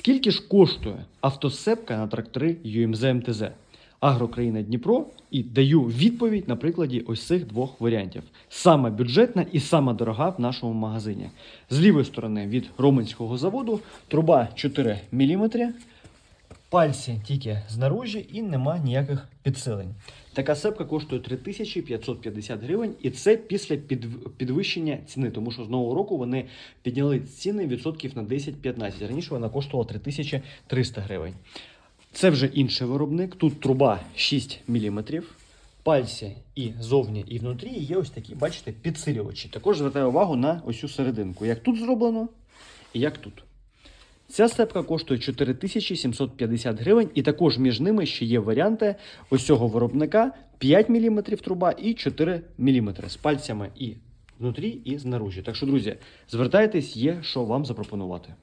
Скільки ж коштує автосепка на трактори UMZ МТЗ? Агрокраїна Дніпро і даю відповідь на прикладі ось цих двох варіантів. Саме бюджетна і сама дорога в нашому магазині. З лівої сторони від Роменського заводу труба 4 мм, пальці тільки знаружі і нема ніяких підсилень. Така сепка коштує 3550 гривень, і це після підвищення ціни, тому що з нового року вони підняли ціни відсотків на 10-15. Раніше вона коштувала 3300 гривень. Це вже інший виробник. Тут труба 6 мм. Пальці і зовні, і внутрі є ось такі, бачите, підсилювачі. Також звертаю увагу на ось цю серединку. Як тут зроблено, і як тут. Ця степка коштує 4750 гривень, і також між ними ще є варіанти ось цього виробника 5 мм труба і 4 мм з пальцями і внутрі, і знаружі. Так що, друзі, звертайтесь, є що вам запропонувати.